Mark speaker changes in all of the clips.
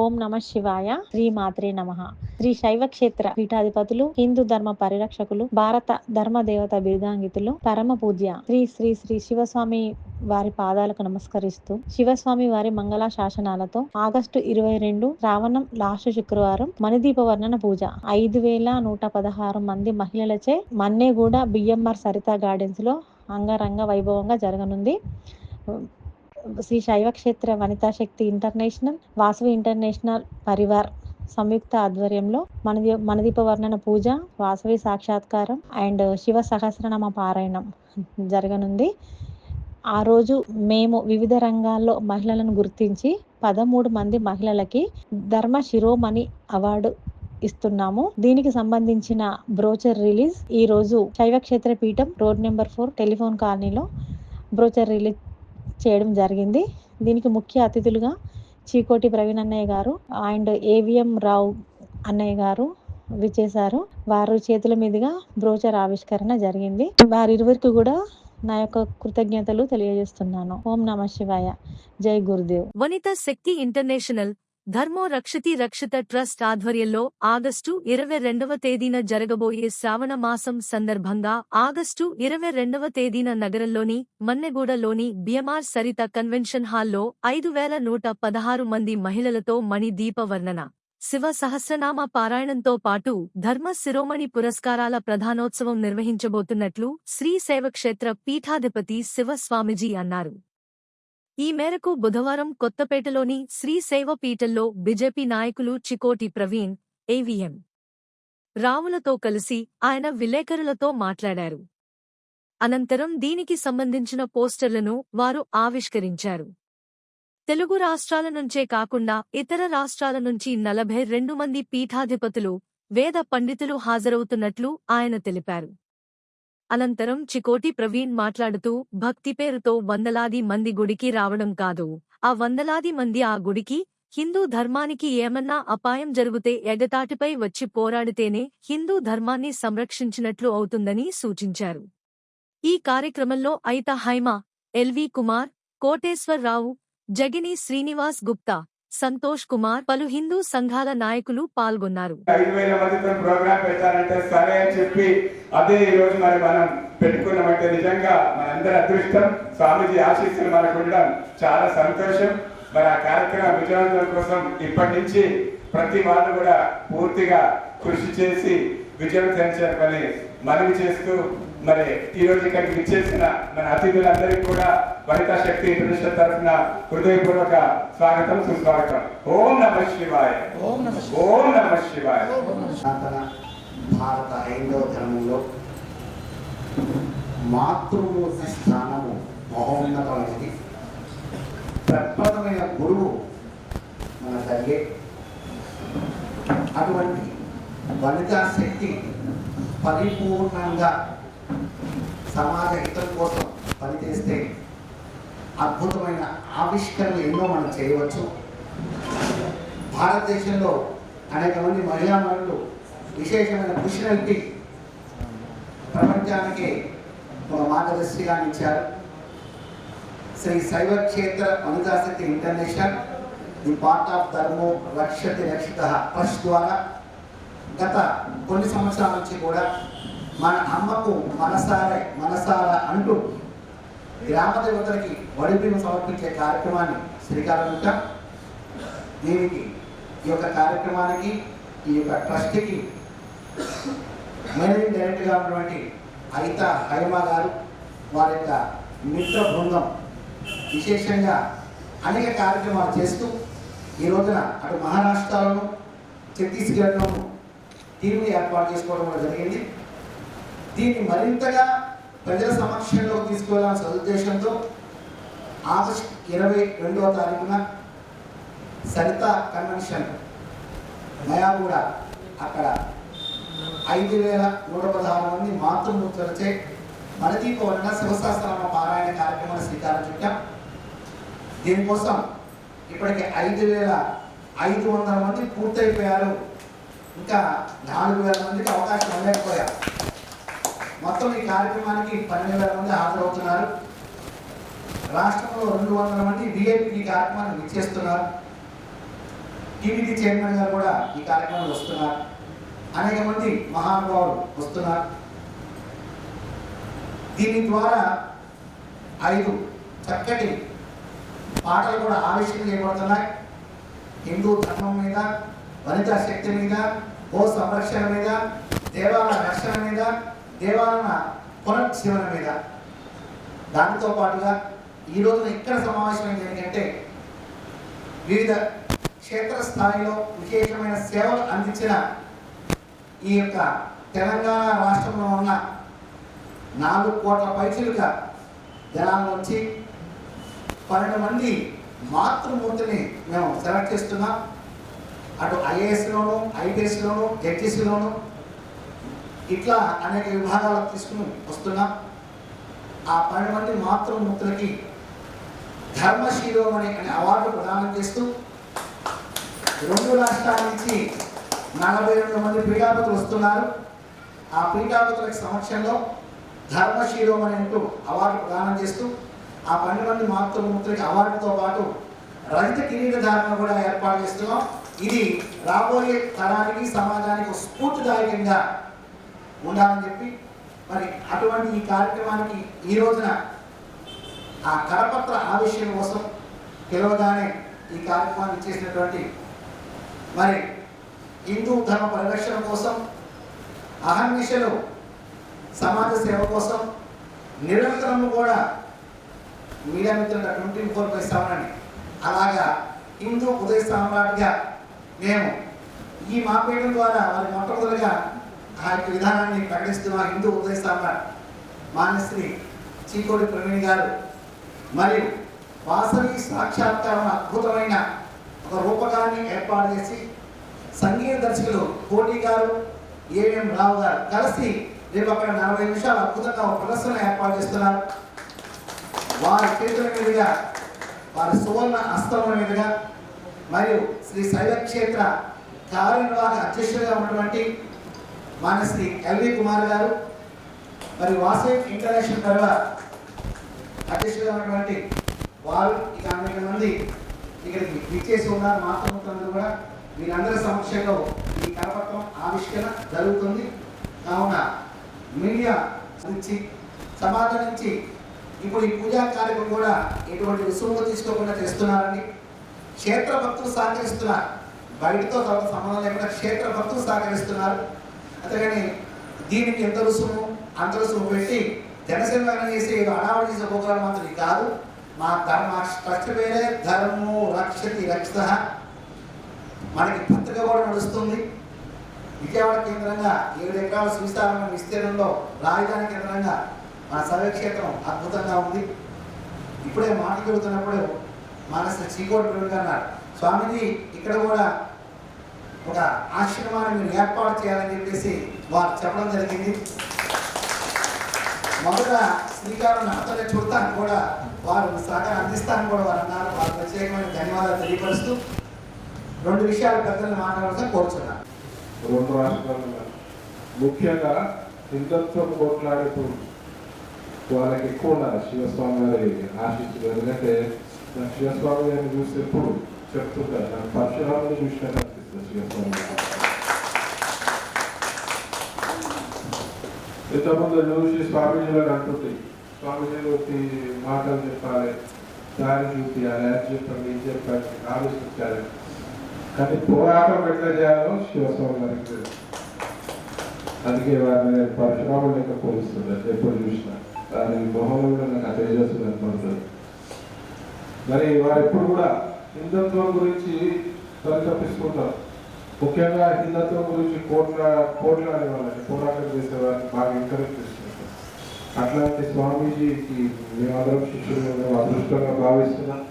Speaker 1: ఓం నమ శివాయ. శ్రీ మాత్రే నమ. శ్రీ శైవ క్షేత్ర పీఠాధిపతులు హిందూ ధర్మ పరిరక్షకులు భారత ధర్మ దేవత బిరుదాంగితులు పరమ పూజ్య శ్రీ శ్రీ శ్రీ శివస్వామి వారి పాదాలకు నమస్కరిస్తూ శివస్వామి వారి మంగళ శాసనాలతో ఆగస్టు ఇరవై రెండు శ్రావణం లాస్ట్ శుక్రవారం మణిదీప వర్ణన పూజ. ఐదు వేల నూట పదహారు మంది మహిళలచే మన్నేగూడ బిఎంఆర్ సరిత గార్డెన్స్లో అంగరంగ వైభవంగా జరగనుంది. శ్రీ శైవక్షేత్ర వనితా శక్తి ఇంటర్నేషనల్ వాసవి ఇంటర్నేషనల్ పరివార్ సంయుక్త ఆధ్వర్యంలో మనది మనదీప వర్ణన పూజ వాసవి సాక్షాత్కారం అండ్ శివ సహస్రనామ పారాయణం జరగనుంది. ఆ రోజు మేము వివిధ రంగాల్లో మహిళలను గుర్తించి పదమూడు మంది మహిళలకి ధర్మ శిరోమణి అవార్డు ఇస్తున్నాము. దీనికి సంబంధించిన బ్రోచర్ రిలీజ్ ఈ రోజు Shaiva Kshetra Peetham road number four telephone కాలనీలో బ్రోచర్ రిలీజ్ చేయడం జరిగింది. దీనికి ముఖ్య అతిథులుగా చీకోటి ప్రవీణ్ అన్నయ్య గారు అండ్ ఏవిఎం రావు అన్నయ్య గారు విచ్చేశారు. వారు చేతుల మీదుగా బ్రోచర్ ఆవిష్కరణ జరిగింది. వారిరువురికి కూడా నా యొక్క కృతజ్ఞతలు తెలియజేస్తున్నాను. ఓం నమ శివాయ. జై గురుదేవ్.
Speaker 2: వనిత శక్తి ఇంటర్నేషనల్ ధర్మో రక్షతి రక్షిత ట్రస్ట్ ఆధ్వర్యంలో ఆగస్టు ఇరవై రెండవ తేదీన జరగబోయే శ్రావణ మాసం సందర్భంగా ఆగస్టు ఇరవై రెండవ తేదీన నగరంలోని మన్నెగూడలోని బిఎంఆర్ సరిత కన్వెన్షన్ హాల్లో ఐదు వేల నూట పదహారు మంది మహిళలతో మణిదీప వర్ణన శివ సహస్రనామ పారాయణంతో పాటు ధర్మ శిరోమణి పురస్కారాల ప్రధానోత్సవం నిర్వహించబోతున్నట్లు శ్రీ సేవక్షేత్ర పీఠాధిపతి శివ స్వామిజీ అన్నారు. ఈ మేరకు బుధవారం కొత్తపేటలోని శ్రీ బీజేపీ నాయకులు చికోటి ప్రవీణ్ ఏవిఎం రావులతో కలిసి ఆయన విలేకరులతో మాట్లాడారు. అనంతరం దీనికి సంబంధించిన పోస్టర్లను వారు ఆవిష్కరించారు. తెలుగు రాష్ట్రాల నుంచే కాకుండా ఇతర రాష్ట్రాల నుంచి నలభై రెండు మంది పీఠాధిపతులు వేద పండితులు హాజరవుతున్నట్లు ఆయన తెలిపారు. అనంతరం చికోటి ప్రవీణ్ మాట్లాడుతూ భక్తి పేరుతో వందలాది మంది గుడికి రావడం కాదు. ఆ వందలాది మంది ఆ గుడికి హిందూ ధర్మానికి ఏమన్నా అపాయం జరిగితే ఎగతాటిపై వచ్చి పోరాడితేనే హిందూ ధర్మాన్ని సంరక్షించినట్లు అవుతుందని సూచించారు. ఈ కార్యక్రమంలో ఐత హైమ ఎల్వి కుమార్ కోటేశ్వరరావు జగిని శ్రీనివాస్ గుప్తా సంతోష్ కుమార్ పలు హిందూ సంఘాల నాయకులు పాల్గొన్నారు.
Speaker 3: ఐదు వేల మందితో ప్రోగ్రామ్ పెట్టాలంటే సరే అని చెప్పి అదే ఈ రోజు మరి మనం పెట్టుకున్నామంటే నిజంగా మనందరి అదృష్టం స్వామిజీ ఆశీస్సులు మనకు ఉండడం చాలా సంతోషం. మరి ఆ కార్యక్రమం విజయవంతం కోసం ఇప్పటి నుంచి ప్రతి వాళ్ళు కూడా పూర్తిగా కృషి చేసి విజయవంతం పని మనవి చేస్తూ మరి ఈ రోజు ఇక్కడికి విచ్చేసిన మన అతిథులందరికీ కూడా వనితా శక్తి ఇంటర్నేషనల్ తరఫున హృదయపూర్వక స్వాగతం సుస్వాగతం. ఓం నమ శివాయ. ఓం నమ శివాయ.
Speaker 4: భారత హైందవ ధర్మంలో మాతృమూర్తి స్థానము మహోన్నతమైనది. ప్రప్రథమైన గురువు మన తల్లి అటువంటి వనితా శక్తి పరిపూర్ణంగా సమాజ హితం కోసం పనిచేస్తే అద్భుతమైన ఆవిష్కరణలు ఎన్నో మనం చేయవచ్చు. భారతదేశంలో అనేక మంది మహిళా మనులు విశేషమైన నడిపి ప్రపంచానికి ఒక మార్గదర్శిగా ఇచ్చారు Shri Shaiva Kshetra Vanithashakti international the part of ధర్మో రక్షతి రక్షిత ట్రస్ట్ ద్వారా గత కొన్ని సంవత్సరాల నుంచి కూడా మన అమ్మకు మనసారే మనసారా అంటూ గ్రామ దేవతలకి వడిపిను సమర్పించే కార్యక్రమాన్ని శ్రీకారం దీనికి ఈ యొక్క కార్యక్రమానికి ఈ యొక్క ట్రస్ట్కి మేనేజింగ్ డైరెక్టర్గా ఉన్నటువంటి అయిత హైమా గారు వారి యొక్క మిత్ర బృందం విశేషంగా అనేక కార్యక్రమాలు చేస్తూ ఈ రోజున అటు మహారాష్ట్రలోను ఛత్తీస్గఢ్లోను టీంని ఏర్పాటు చేసుకోవడం కూడా జరిగింది. దీన్ని మరింతగా ప్రజల సమక్షంలో తీసుకువెళ్ళాల్సిన సదుద్దేశంతో ఆగస్ట్ ఇరవై రెండవ తారీఖున సరిత కన్వెన్షన్ మయాగూడ అక్కడ ఐదు వేల నూట పదహారు మంది మాతృమూర్తులచే మనదీప వర్ణ శివశాస్త్రాల పారాయణ కార్యక్రమాన్ని శ్రీకారం చుట్టాం. దీనికోసం ఇప్పటికి ఐదు వేల ఐదు వందల మంది పూర్తయిపోయారు. ఇంకా నాలుగు వేల మందికి అవకాశం ఉండకపోయారు మొత్తం ఈ కార్యక్రమానికి పన్నెండు వేల మంది హాజరవుతున్నారు. రాష్ట్రంలో రెండు వందల మంది విఐపి ఈ కార్యక్రమాన్ని విచ్చేస్తున్నారు. టీవీటీ చైర్మన్ గారు కూడా ఈ కార్యక్రమానికి వస్తున్నారు. అనేక మంది మహానుభావులు వస్తున్నారు. దీని ద్వారా ఐదు చక్కటి పాటలు కూడా ఆవిష్కరణ చేయబడుతున్నాయి. హిందూ ధర్మం మీద వనితా శక్తి మీద గో సంరక్షణ మీద దేవాలయ రక్షణ మీద దేవాలయ పునరుజ్జీవన మీద. దానితో పాటుగా ఈ రోజున ఇక్కడ సమావేశమైంది ఏంటంటే వివిధ క్షేత్ర స్థాయిలో విశేషమైన సేవలు అందించిన ఈ యొక్క తెలంగాణ రాష్ట్రంలో ఉన్న నాలుగు కోట్ల పైచులుగా జనాల నుంచి పన్నెండు మంది మాతృమూర్తిని మేము సెలెక్ట్ చేస్తున్నాం. అటు ఐఏఎస్లోను ఐటీఎస్లోను జడ్జెస్లోను ఇట్లా అనేక విభాగాలు తీసుకుని వస్తున్నాం. ఆ పన్నెండు మంది మాతృమూర్తులకి ధర్మశీలోమణి అనే అవార్డు ప్రదానం చేస్తూ రెండు రాష్ట్రాల నుంచి నలభై రెండు మంది పీఠాపతులు వస్తున్నారు. ఆ పీఠాపతుల సమక్షంలో ధర్మశీలోమణి అంటూ అవార్డు ప్రదానం చేస్తూ ఆ పన్నెండు మంది మాతృమూర్తులకి అవార్డుతో పాటు రజిత కిరీట ధారణ కూడా ఏర్పాటు చేస్తున్నాం. ఇది రాబోయే తరానికి సమాజానికి స్ఫూర్తిదాయకంగా ఉండాలని చెప్పి మరి అటువంటి ఈ కార్యక్రమానికి ఈ రోజున ఆ కరపత్ర ఆవిష్యం కోసం పిలవగానే ఈ కార్యక్రమాన్ని చేసినటువంటి మరి హిందూ ధర్మ పరిరక్షణ కోసం అహర్నిశలు సమాజ సేవ కోసం నిరంతరము కూడా మీడియా మిత్రులు ట్వంటీ ఫోర్ బై సెవెన్ అని అలాగా హిందూ ఉదయ సామ్రాట్గా మేము ఈ మాపేయడం ద్వారా వారి మొట్టమొదటిగా ఆ యొక్క విధానాన్ని ప్రకటిస్తున్న హిందూ ఉదయ సామ్రాట్ మాన్యశ్రీ చీకోడి ప్రవీణ్ గారు. మరియు వాసవి సాక్షాత్కారం అద్భుతమైన ఒక రూపకాన్ని ఏర్పాటు చేసి సంగీత దర్శకులు కోటి గారు ఏఎం రావు గారు కలిసి రేపు అక్కడ నలభై నిమిషాలు అద్భుతంగా ఒక ప్రదర్శన ఏర్పాటు చేస్తున్నారు. వారి చేతుల మీదుగా వారి సువర్ణ అస్తముల మీదుగా మరియు శ్రీ శైవక్షేత్ర కార్యనిర్వాహక అధ్యక్షుడిగా ఉన్నటువంటి మన ఎల్వి కుమార్ గారు మరి వాసవి ఇంటర్నేషనల్ తర్వాత అధ్యక్షుడిగా ఉన్నటువంటి వారు ఇక అనేక మంది ఇక్కడికి విచ్చేసి ఉన్నారు. మాట్లాడుతున్నారు కూడా మీరందరి సమక్షంలో ఈ కరపత్రం ఆవిష్కరణ జరుగుతుంది. కావున మీడియా నుంచి సమాజం నుంచి ఇప్పుడు ఈ పూజా కార్యక్రమం కూడా ఎటువంటి రుసుములు తీసుకోకుండా చేస్తున్నారని క్షేత్ర భక్తులు సహకరిస్తున్నారు. బయటతో సంబంధం లేకుండా క్షేత్ర భక్తులు సహకరిస్తున్నారు. అంతేగాని దీనికి ఎంత రుసుము? అంత రుసుము పెట్టి జనసేన చేసి ఏదో అడావడి చేసే ప్రోగ్రాం మాత్రం కాదు. మా ధర్మ ట్రస్ట్ పేరే ధర్మో రక్షతి రక్షిత. మనకి పత్రిక కూడా నడుస్తుంది. విజయవాడ కేంద్రంగా ఏడు ఎకరాల సువిస్తారమైన విస్తీర్ణంలో రాజధాని కేంద్రంగా మన సర్వక్షేత్రం అద్భుతంగా ఉంది. ఇప్పుడే మాట్లాడుతున్నప్పుడు మనసు చీకోటి అన్నాడు స్వామిజీ ఇక్కడ కూడా ఒక ఆశ్రమాన్ని మీరు ఏర్పాటు చేయాలని చెప్పేసి వారు చెప్పడం జరిగింది. మొదట శ్రీకారం అతని చూడటానికి కూడా వారు సహకారం అందిస్తానని కూడా వారు అన్నారు. వారు ప్రత్యేకమైన ధన్యవాదాలు తెలియపరుస్తూ రెండు విషయాలు పెద్దలు మాట్లాడాల్సిన కోరుచున్నాను.
Speaker 5: రెండు రాష్ట్రాల్లో ముఖ్యంగా హిందుత్వం కొట్లాడేప్పుడు వాళ్ళకి ఎక్కువ ఉన్నారు శివస్వామి గారి ఆశిస్తులు ఎందుకంటే నాకు శివస్వామి గారిని చూసి ఎప్పుడు చెప్తుంటారు. నాకు పరశురాముని చూసినట్టు ఇంతకుముందు చూసి స్వామీజీలకు అంటుంది స్వామీజీలు మాటలు చెప్పాలి దారి చూపించాలి అది చెప్పండి ఇది చెప్పండి ఆలోచించాలి కానీ పోరాటం ఎట్లా చేయాలో శివస్వామి గారికి తెలుసు. అందుకే వారిని నేను పరశురాముడు లెక్క పోలిస్తున్నాను ఎప్పుడు చూసినా దాని మొహంలో నాకు ఆ తేజస్సు కనపడుతుంది మరి వారు ఎప్పుడు కూడా హిందుత్వం గురించి దాన్ని తప్పించుకుంటారు ముఖ్యంగా హిందుత్వం గురించి కోట్ల కోట్లాడే వాళ్ళని పోరాటం చేసేవారిని బాగా ఎంకరేజ్ చేస్తున్నారు. అట్లాంటి స్వామీజీకి మేమందరం శిష్యులు మేము అదృష్టంగా భావిస్తున్నాం.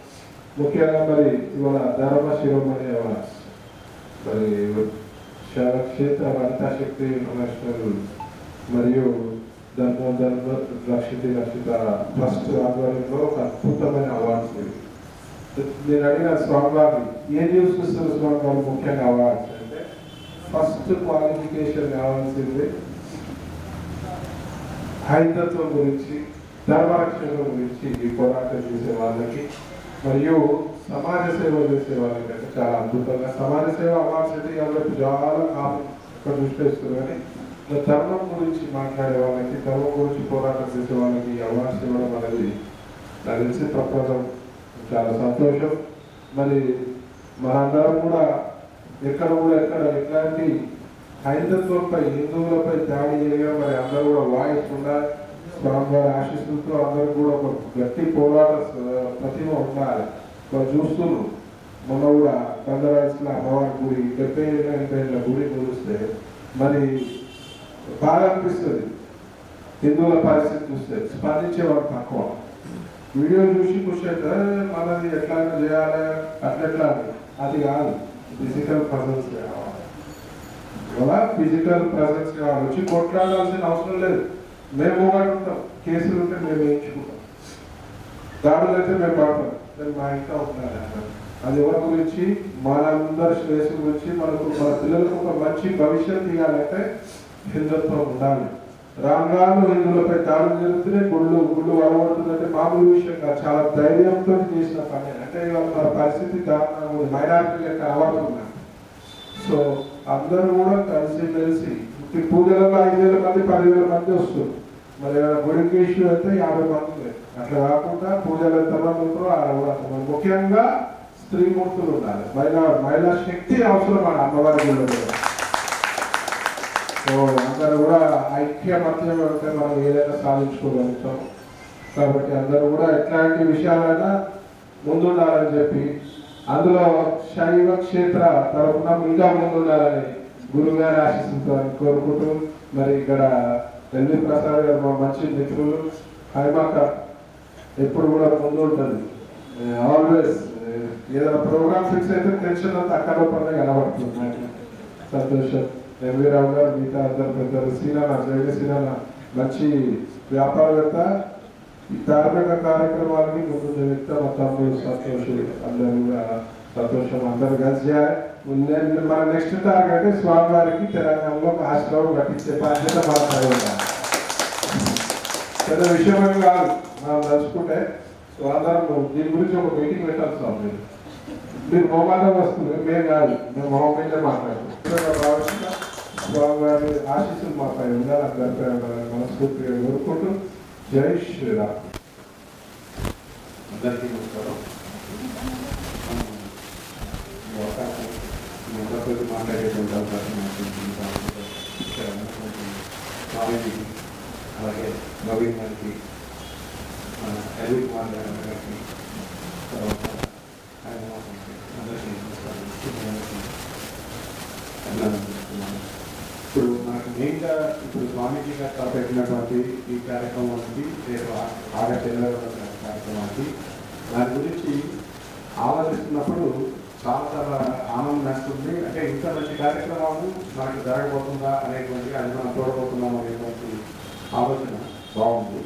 Speaker 5: ముఖ్యంగా మరి ఇవాళ ధర్మ శిరోమణి అవార్డ్స్ మరి క్షేత్ర వనితాశక్తి ఇంటర్నేషనల్ మరియు ధర్మ ధర్మ రక్షిత రక్షిత ట్రస్ట్ ఆధ్వర్యంలో ఒక అద్భుతమైన అవార్డ్స్ ఇవి. నేను అడిగిన స్వామివారిని ఏం చూపిస్తున్న స్వామివారి ముఖ్యంగా అవార్డ్స్ అంటే ఫస్ట్ క్వాలిఫికేషన్ కావాల్సింది హైందత్వం గురించి ధర్మరక్షణ గురించి ఈ పోరాటం చేసే వాళ్ళకి మరియు సమాజ సేవ చేసే వాళ్ళకైతే చాలా అద్భుతంగా సమాజ సేవ అవార్డు కాబట్టి చాలా కాలం ఇక్కడ దృష్టి ఇస్తుంది కానీ ఇలా ధర్మం గురించి మాట్లాడే వాళ్ళకి ధర్మం గురించి పోరాటం చేసే వాళ్ళకి అవార్డ్స్ ఇవ్వడం అనేది నాకు తెలిసి ప్రపంచం చాలా సంతోషం. మరి మనందరం కూడా ఎక్కడ కూడా ఎక్కడ ఎట్లాంటి హైందత్వంపై హిందువులపై దాడి చేయగా మరి అందరూ కూడా వాయిస్ ఉండాలి స్వామివారి ఆశీస్సులతో అందరూ కూడా ఒక గట్టి పోరాట ప్రతిమ ఉండాలి. మరి చూస్తున్నారు. మొన్న కూడా కందరాల్సిన అమ్మవారి గుడి డెబ్బై ఏళ్ళ ఎనభై ఏళ్ళ గుడి కూలిస్తే మరి బాగా అనిపిస్తుంది. హిందువుల పరిస్థితి చూస్తే స్పందించేవాడు తక్కువ. వీడియో చూసి కూర్చోంటే మనది ఎట్లా చేయాలి? అట్లెట్లా అని. అది కాదు ఫిజికల్ ప్రజెన్స్ కావాలి. అలా ఫిజికల్ ప్రజెన్స్ కావాలి. వచ్చి కొట్లాడాల్సిన అవసరం లేదు. మేము ఒకటి ఉంటాం. కేసులు ఉంటే మేము వేయించుకుంటాం. దాడులు అయితే మేము పడతాం. నేను మా ఇంట్లో ఉంటున్నాను అన్నారు. అది ఎవరి గురించి? మనందరి శ్రేయస్సు గురించి మనకు మన పిల్లలకు ఒక మంచి భవిష్యత్తు ఇవ్వాలంటే హిందుత్వం ఉండాలి. రాను రాను హిందువులపై దాడులు జరుగుతున్నాయి గుళ్ళు గుళ్ళు వరవడుతుందంటే మామూలు విషయం కాదు. చాలా ధైర్యంతో చేసిన పని. అంటే వాళ్ళ పరిస్థితి దారుణంగా ఉంది. మైనారిటీ లెక్క అలవాటున్నాం. సో అందరూ కూడా కలిసి కలిసి ఈ పూజలలో ఐదు వేల మంది పదివేల మంది వస్తారు మరి గుడికి ఇష్యూ అయితే యాభై మంది అట్లా కాకుండా పూజలు ఎంతమంది ఉంటారో ఆ కూడా ముఖ్యంగా స్త్రీమూర్తులు ఉండాలి. మహిళా మహిళా శక్తి అవసరం అమ్మవారి గుళ్ళలో? సో అందరూ కూడా ఐక్యమత్యం ఉంటే మనం ఏదైనా సాధించుకోగలుగుతాం. కాబట్టి అందరూ కూడా ఎట్లాంటి విషయాలైనా ముందుండాలని చెప్పి అందులో శైవ క్షేత్ర తరఫున ఇంకా ముందుండాలని గురువు గారి ఆశిస్తుంటూ కోరుకుంటూ మరి ఇక్కడ ఎల్వి ప్రసాద్ గారు మా మంచి మిత్రులు హైమాక ఎప్పుడు కూడా ముందు ఉంటుంది ఆల్వేస్ ఏదైనా ప్రోగ్రామ్ ఫిక్స్ అయితే టెన్షన్ అంతా అక్కడ లోపలనే కనబడుతుంది. సంతోషం. ఎల్వి రావు గారు మిగతా అందరు పెద్దలు శ్రీనాథ జగన్ శ్రీనాథ మంచి వ్యాపారవేత్త ఈ ధార్మిక కార్యక్రమాలకి ముందు వ్యక్తి మా తమ్ముడు సంతోషుడు అందరూ కూడా సంతోషం అందరూ కలిసి చేయాలి. నేను మన నెక్స్ట్ టార్గెట్ స్వామివారికి తెలంగాణలో ఒక ఆశ్రమం కట్టించే బాధ్యత మా పై ఉంది. పెద్ద విషయం ఏం కాదు మనం తలుచుకుంటే సో అందరం దీని గురించి ఒక మీటింగ్ పెట్టాలి స్వామి మీరు మీరు మొహమాటం వస్తుంది మేము కాదు మేము మొహం మీదే మాట్లాడుతున్నాం భావించిన స్వామివారి ఆశీస్సులు మా పై ఉండాలి అందరిపై ఉండాలని మనస్ఫూర్తిగా కోరుకుంటూ జై శ్రీరామ్
Speaker 6: అందరికీ నమస్కారం ఈ అవకాశం మీ అందరితో మాట్లాడేటువంటి అవకాశం నాకు ఇచ్చింది కాబట్టి ఇక్కడ ఉన్నటువంటి స్వామిజీకి అలాగే నవీన్ గారికి మన అరవింద్ కుమార్ గారికి తర్వాత ఆయన అందరికీ నమస్కారం అందరికీ మెయిన్గా ఇప్పుడు స్వామీజీ గారు తలపెట్టినటువంటి ఈ కార్యక్రమం అనేది రేపు ఆగస్టు కార్యక్రమానికి దాని గురించి ఆలోచిస్తున్నప్పుడు చాలా చాలా ఆనందం వేస్తుంది అంటే ఇంత మంచి కార్యక్రమాలు మనకు జరగబోతుందా అనేటువంటి అది మనం చూడబోతున్నాం అనేటువంటి ఆలోచన బాగుంది.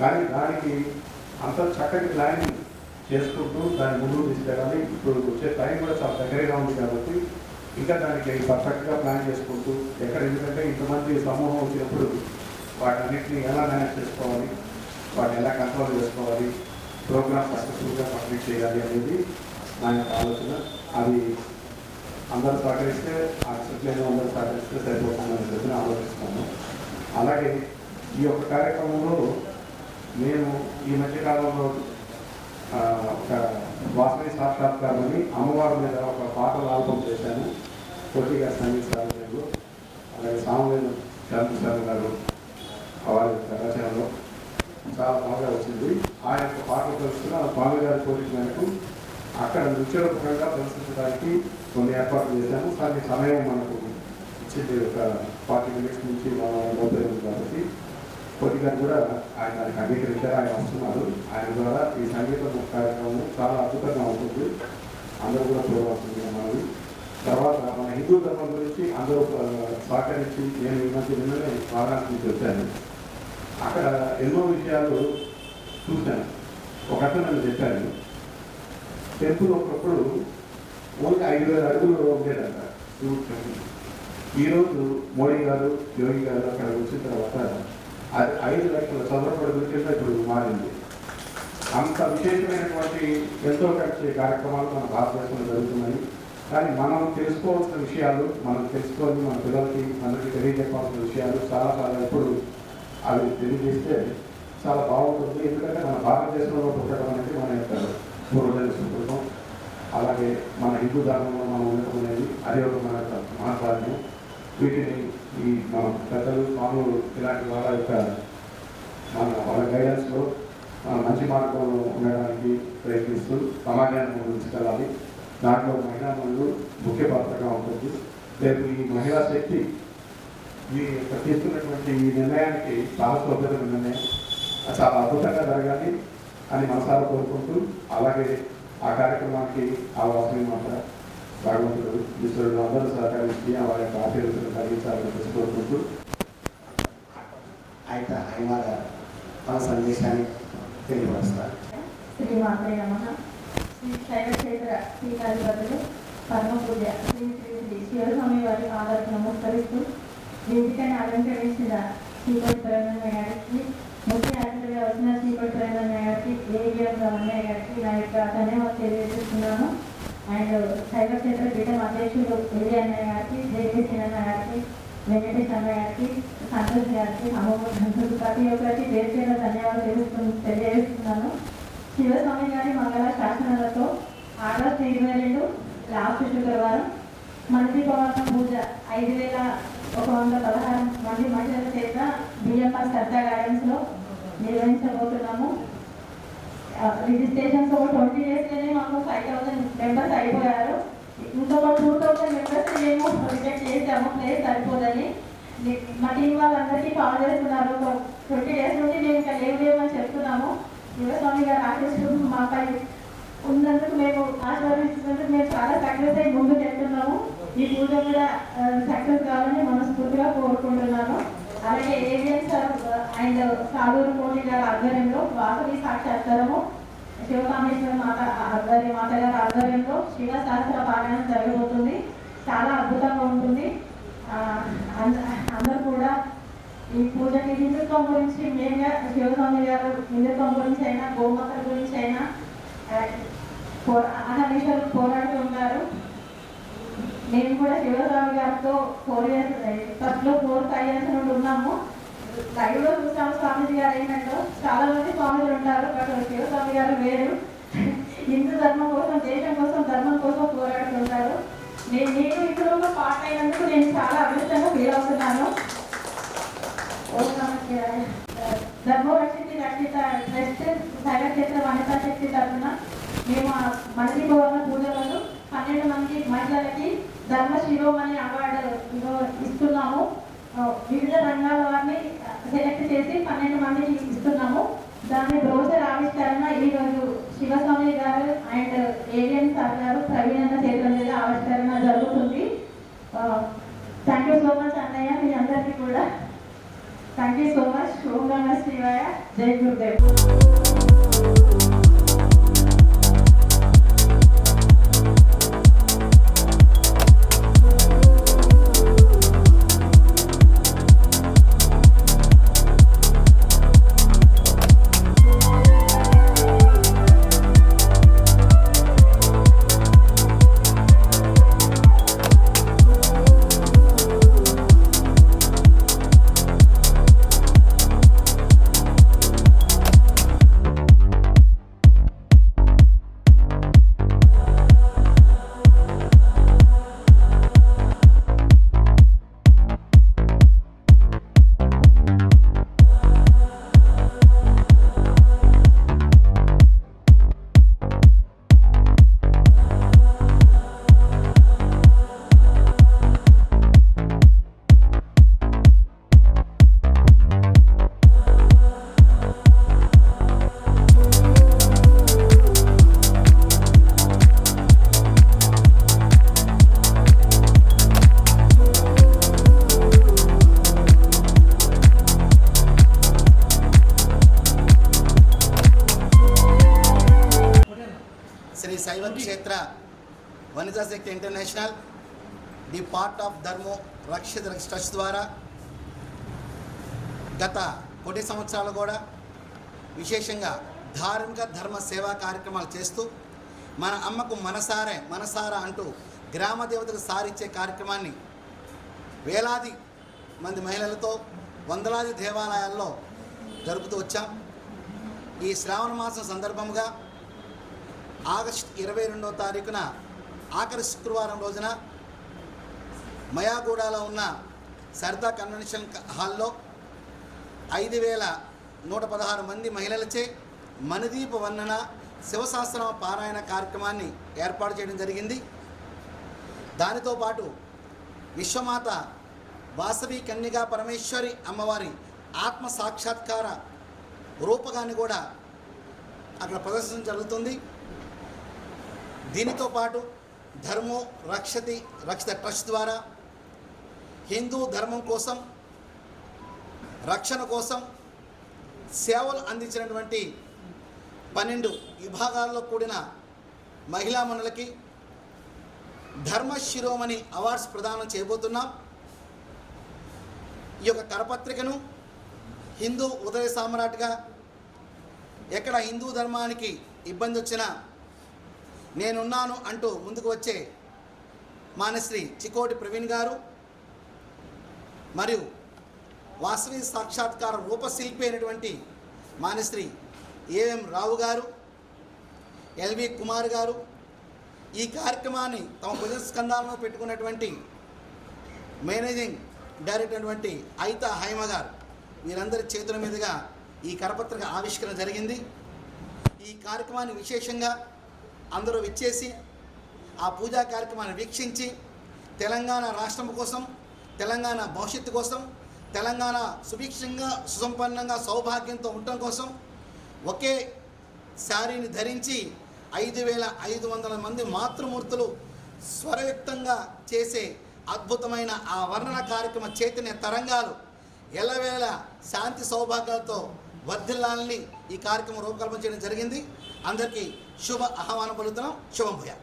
Speaker 6: కానీ దానికి అంత చక్కటి ప్లానింగ్ చేసుకుంటూ దాన్ని ముందుకు తీసుకెళ్ళాలి. ఇప్పుడు వచ్చే టైం కూడా చాలా దగ్గరగా ఉంది కాబట్టి ఇంకా దానికి పర్ఫెక్ట్గా ప్లాన్ చేసుకుంటూ ఎక్కడ ఎందుకంటే ఇంతమంది సమూహం వచ్చినప్పుడు వాటన్నిటిని ఎలా మేనేజ్ చేసుకోవాలి వాటిని ఎలా కంట్రోల్ చేసుకోవాలి ప్రోగ్రామ్ సక్సెస్ఫుల్గా కంప్లీట్ చేయాలి అనేది నా యొక్క ఆలోచన. అది అందరూ సహకరిస్తే ఆ డిసిప్లిన్ అందరూ సహకరిస్తే సరిపోతుందని చెప్పి ఆలోచిస్తాను అలాగే ఈ యొక్క కార్యక్రమంలో నేను ఈ మధ్యకాలంలో ఒక వాసవి సాక్షాత్కారమని అమ్మవారి మీద ఒక పాటల ఆల్బమ్ చేశాను. కోటి గారి సంగీత సాధనలో అలాగే సామవేద శాంతి గారు వారి యొక్క రచనలో చాలా బాగా వచ్చింది. ఆ యొక్క పాటలు తెలుస్తున్న స్వామి గారి కోరిక మేరకు అక్కడ నృత్యరూపకంగా ప్రదర్శించడానికి కొన్ని ఏర్పాట్లు చేశాము కానీ సమయం మనకు ఇచ్చింది ఒక ఫార్టీ మినిట్స్ నుంచి మన లోపల కాబట్టి కోటి గారు కూడా ఆయన దానికి అంగీకరించారు. ఆయన వస్తున్నారు. ఆయన ద్వారా ఈ సంగీతం కార్యక్రమం చాలా అద్భుతంగా ఉంటుంది అందరూ కూడా చూడవలసింది మనవి తర్వాత మన హిందూ ధర్మం గురించి అందరూ సహకరించి నేను ఈ మధ్య నిన్ననే వారానికి నుంచి వచ్చాను అక్కడ ఎన్నో విషయాలు చూశాను. ఒక అతను నన్ను చెప్పాను. టెంపుల్ ఒకప్పుడు ఓన్లీ ఐదు వేల అడుగులు ఉండేదంట. ఈరోజు మోడీ గారు యోగి గారు అక్కడ వచ్చిన తర్వాత అది ఐదు లక్షల చదరపడి కింద ఇప్పుడు మారింది. అంత విశేషమైనటువంటి ఎంతో ఖర్చు కార్యక్రమాలు మన భారతదేశంలో జరుగుతున్నాయి. కానీ మనం తెలుసుకోవాల్సిన విషయాలు మనం తెలుసుకొని మన పిల్లలకి అందరికీ తెలియజెప్పాల్సిన విషయాలు చాలా చాలా ఎప్పుడు అవి తెలియజేస్తే చాలా బాగుంటుంది. ఎందుకంటే మన భారతదేశంలో పుట్టడం అనేది మన యొక్క పూర్వజన సంస్కృతం అలాగే మన హిందూ ధర్మంలో మనం ఉండటం అనేది అది ఒక మన యొక్క మహాభాగ్యం వీటిని ఈ మన పెద్దలు స్వాములు ఇలాంటి వాళ్ళ యొక్క మన వాళ్ళ గైడెన్స్లో మన మంచి మార్గంలో ఉండడానికి ప్రయత్నిస్తూ సమాజాన్ని ముందుకెళ్ళాలి. దాంట్లో మహిళా మనులు ముఖ్య పాత్రగా ఉంటుంది. రేపు ఈ మహిళా శక్తి ఈ తీసుకున్నటువంటి ఈ నిర్ణయానికి సాహసోపేతమైన నిర్ణయం చాలా అద్భుతంగా జరగాలి అని మనసారా కోరుకుంటూ అలాగే ఆ కార్యక్రమానికి ఆ వాసన మాట భగవంతుడు ఈశ్వరుడు అందరూ సహకరించి వారి యొక్క ఆశీర్వదం కలిగించాలని చెప్పేసి కోరుకుంటూ
Speaker 4: అయితే హైమా గారు సందేశాన్ని తెలియపరుస్తారు.
Speaker 7: శ్రీ మాత్రే నమ. శ్రీ శైవక్షేత్ర శ్రీకాధిపతులు పరమ పూజ శ్రీ శ్రీ శ్రీ శివస్వామి వారి ఆదరణ నమస్కరిస్తూ వేదికను అలంకరించిన శ్రీపతి ప్రేమన్న గారికి ముఖ్య అతిథిగా వచ్చిన శ్రీపతి ప్రేమన్న గారికి ఏవిఎం రమణయ్య గారికి నా యొక్క ధన్యవాదాలు తెలియజేస్తున్నాను అండ్ శైవక్షేత్ర పీఠం అధ్యక్షులు ఏవి అన్నయ్య గారికి దేవి సినన్న గారికి వెంకటేష్ అన్న గారికి సంతోష్ గారికి అమ్మమ్మ ప్రతి ఒక్కరికి పేరు పేరు ధన్యవాదాలు తెలుస్తు తెలియజేస్తున్నాను. శివస్వామి గారి మంగళ శాసనాలతో ఆగస్టు ఇరవై రెండు లాస్ట్ శుక్రవారం మంత్రి పవర్తం పూజ ఐదు వేల ఒక వంద పదహారు మంది మహిళల చేత బిఎంఆర్ సర్దా గార్డెన్స్లో నిర్వహించబోతున్నాము. రిజిస్ట్రేషన్స్ ఒక ట్వంటీ డేస్లోనే మాకు ఫైవ్ థౌసండ్ మెంబర్స్ అయిపోయారు. ఇంకొక టూ థౌసండ్ మెంబర్స్ మేము రిజెక్ట్ చేసాము ప్లేస్ సరిపోదని. మా టీం వాళ్ళందరికీ కాల్ చేస్తున్నారు. ఒక ట్వంటీ డేస్ నుండి మేము ఇంకా లేవు లేమని చెప్తున్నాము. యువస్వామి గారు ఆశిస్తూ మాపై ఉన్నందుకు మేము ఆశీర్వదించినందుకు మేము చాలా సక్సెస్ అయి ముందుకు వెళ్తున్నాము ఈ పూజ కూడా సక్సెస్ కావాలని మనస్ఫూర్తిగా కోరుకుంటున్నాను. అలాగే AVN sir and Saluru Modi గారి ఆధ్వర్యంలో వాసవి సాక్షాత్కారము శివకామేశ్వర మాత ఆధ్వర్య మాత గారి ఆధ్వర్యంలో శివ సహస్ర పారాయణం జరగబోతుంది. చాలా అద్భుతంగా ఉంటుంది. అంద- అందరూ కూడా ఈ పూజకి హిందుత్వం గురించి మెయిన్గా శివస్వామి గారు హిందుత్వం గురించి అయినా గోమాతల గురించి అయినా ఆ, అహర్నిశలు పోరాడుతూ ఉంటారు. నేను కూడా శివస్వామి గారితో ఫోర్ ఇయర్స్ ఫస్ట్లో ఫోర్ ఫైవ్ ఇయర్స్ నుండి ఉన్నాము. లైవ్లో చూసాము స్వామీజీ గారు ఏంటంటే చాలా మంది స్వామిజీలు ఉంటారు బట్ శివస్వామి గారు వేరు. హిందూ ధర్మం కోసం దేశం కోసం ధర్మం కోసం పోరాడుతుంటారు. నేను నేను ఇందులో ఒక పార్ట్ అయినందుకు నేను చాలా అదృష్టంగా ఫీల్ అవుతున్నాను. ఓం నమః రక్షితి రక్షిత ట్రస్ట్ శైవక్షేత్ర వనితా శక్తి తరఫున మేము మంత్రి భవన పూజలను పన్నెండు మంది మహిళలకి ధర్మ శిరోమణి అవార్డు ఇస్తున్నాము. వివిధ రంగాల వారిని సెలెక్ట్ చేసి పన్నెండు మందికి ఇస్తున్నాము. దాని బ్రౌజర్ ఆవిష్కరణ ఈ రోజు శివస్వామి గారు అండ్ ఏవిఎన్ సార్ గారు ప్రవీణ చేతుల మీద ఆవిష్కరణ జరుగుతుంది. థ్యాంక్ యూ సో మచ్ అన్నయ్య మీ అందరికీ కూడా. థ్యాంక్ యూ సో మచ్ ఓం నమ శివాయ. జై గురుదేవ్.
Speaker 4: ది పార్ట్ ఆఫ్ ధర్మో రక్షిత ట్రస్ట్ ద్వారా గత కొన్ని సంవత్సరాలు కూడా విశేషంగా ధార్మిక ధర్మ సేవా కార్యక్రమాలు చేస్తూ మన అమ్మకు మనసారే మనసారా అంటూ గ్రామ దేవతకు సారిచ్చే కార్యక్రమాన్ని వేలాది మంది మహిళలతో వందలాది దేవాలయాల్లో జరుపుతూ వచ్చాం. ఈ శ్రావణ మాసం సందర్భంగా ఆగస్టు ఇరవై రెండవ తారీఖున ఆఖరి శుక్రవారం రోజున మయాగూడలో ఉన్న సరదా కన్వెన్షన్ హాల్లో ఐదు వేల నూట పదహారు మంది మహిళలచే మణిదీప వందన శివశాస్త్రం పారాయణ కార్యక్రమాన్ని ఏర్పాటు చేయడం జరిగింది. దానితో పాటు విశ్వమాత వాసవి కన్యగా పరమేశ్వరి అమ్మవారి ఆత్మ సాక్షాత్కార రూపకాన్ని కూడా అక్కడ ప్రదర్శన జరుగుతుంది. దీనితో పాటు ధర్మో రక్షతి రక్షిత ట్రస్ట్ ద్వారా హిందూ ధర్మం కోసం రక్షణ కోసం సేవలు అందించినటువంటి పన్నెండు విభాగాల్లో కూడిన మహిళా మనులకి ధర్మ శిరోమణి అవార్డ్స్ ప్రదానం చేయబోతున్నాం. ఈ యొక్క కరపత్రికను హిందూ ఉదయ సామ్రాట్గా ఎక్కడ హిందూ ధర్మానికి ఇబ్బంది వచ్చినా నేనున్నాను అంటూ ముందుకు వచ్చే మానశ్రీ చికోటి ప్రవీణ్ గారు మరియు వాసవి సాక్షాత్కార రూపశిల్పి అయినటువంటి మానశ్రీ ఏఎం రావు గారు ఎల్వి కుమార్ గారు ఈ కార్యక్రమాన్ని తమ భుజ స్కంధాలను పెట్టుకున్నటువంటి మేనేజింగ్ డైరెక్టర్ అయినటువంటి ఐతా హైమ గారు వీరందరి చేతుల మీదుగా ఈ కరపత్రిక ఆవిష్కరణ జరిగింది. ఈ కార్యక్రమాన్ని విశేషంగా అందరూ విచ్చేసి ఆ పూజా కార్యక్రమాన్ని వీక్షించి తెలంగాణ రాష్ట్రం కోసం తెలంగాణ భవిష్యత్తు కోసం తెలంగాణ సుభిక్షంగా సుసంపన్నంగా సౌభాగ్యంతో ఉండటం కోసం ఒకే శారీని ధరించి ఐదు వేల ఐదు వందల మంది మాతృమూర్తులు స్వరయుక్తంగా చేసే అద్భుతమైన ఆ వర్ణన కార్యక్రమ చైతన్య తరంగాలు ఎల్లవేళ శాంతి సౌభాగ్యాలతో వర్ధిల్లాలని ఈ కార్యక్రమం రూపకల్పన చేయడం జరిగింది. అందరికీ శుభ ఆహ్వానం పలుకుతున్నాం. శుభం భూయా